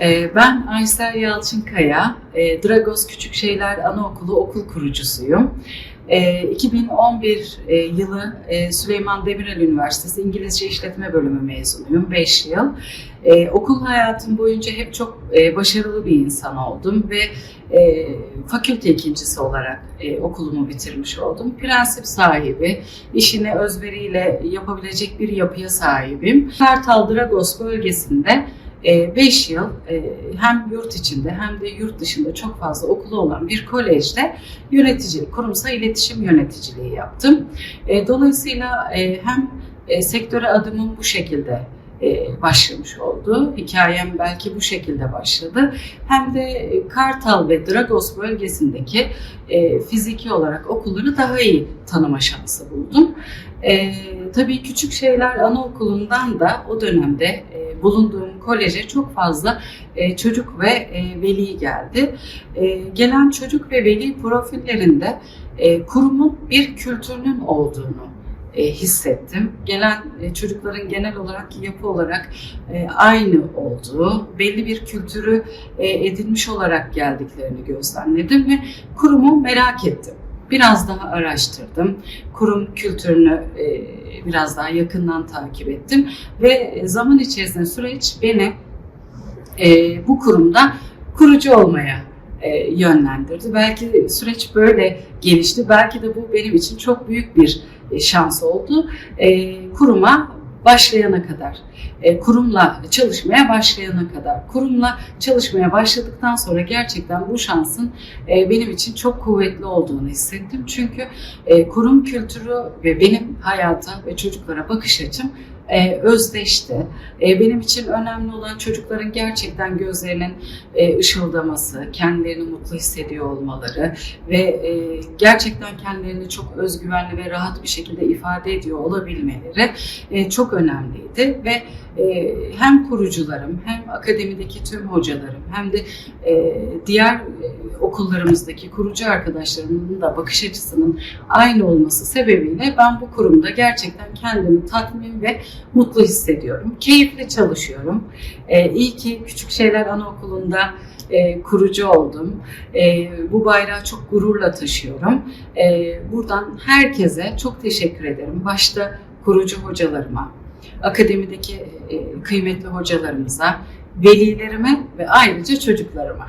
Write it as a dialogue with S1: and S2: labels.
S1: Ee, Ben Aysel Yalçınkaya, e, Dragos Küçük Şeyler Anaokulu okul kurucusuyum. Ee, 2011 e, yılı e, Süleyman Demirel Üniversitesi İngilizce İşletme Bölümü mezunuyum, 5 yıl. Ee, Okul hayatım boyunca hep çok başarılı bir insan oldum ve fakülte ikincisi olarak okulumu bitirmiş oldum. Prensip sahibi, işini özveriyle yapabilecek bir yapıya sahibim. Kartal Dragos bölgesinde 5 yıl e, hem yurt içinde hem de yurt dışında çok fazla okulu olan bir kolejde yöneticilik, kurumsal iletişim yöneticiliği yaptım. E, Dolayısıyla e, hem e, sektöre adımım bu şekilde e, başlamış oldu. Hikayem belki bu şekilde başladı. Hem de e, Kartal ve Dragos bölgesindeki e, fiziki olarak okulları daha iyi tanıma şansı buldum. E, tabii Küçük Şeyler Anaokulu'ndan da o dönemde e, bulunduğum koleje çok fazla e, çocuk ve e, veli geldi. E, gelen çocuk ve veli profillerinde e, kurumun bir kültürünün olduğunu e, hissettim. Gelen e, çocukların genel olarak yapı olarak e, aynı olduğu, belli bir kültürü e, edinmiş olarak geldiklerini gözlemledim ve kurumu merak ettim. Biraz daha araştırdım. Kurum kültürünü e, biraz daha yakından takip ettim ve zaman içerisinde süreç beni e, bu kurumda kurucu olmaya e, yönlendirdi. Belki süreç böyle gelişti. Belki de bu benim için çok büyük bir şans oldu. E, kuruma başlayana kadar, e, kurumla çalışmaya başlayana kadar, kurumla çalışmaya başladıktan sonra gerçekten bu şansın e, benim için çok kuvvetli olduğunu hissettim. Çünkü e, kurum kültürü ve benim hayata ve çocuklara bakış açım e, özdeşti. E, benim için önemli olan çocukların gerçekten gözlerinin e, ışıldaması, kendilerini mutlu hissediyor olmaları ve e, gerçekten kendilerini çok özgüvenli ve rahat bir şekilde ifade ediyor olabilmeleri e, çok önemliydi ve e, hem kurucularım hem akademideki tüm hocalarım hem de e, diğer e, okullarımızdaki kurucu arkadaşlarımın da bakış açısının aynı olması sebebiyle ben bu kurumda gerçekten kendimi tatmin ve mutlu hissediyorum. Keyifli çalışıyorum. E, iyi ki Küçük Şeyler Anaokulu'nda e, kurucu oldum. E, bu bayrağı çok gururla taşıyorum. E, buradan herkese çok teşekkür ederim. Başta kurucu hocalarıma, akademideki e, kıymetli hocalarımıza, velilerime ve ayrıca çocuklarıma.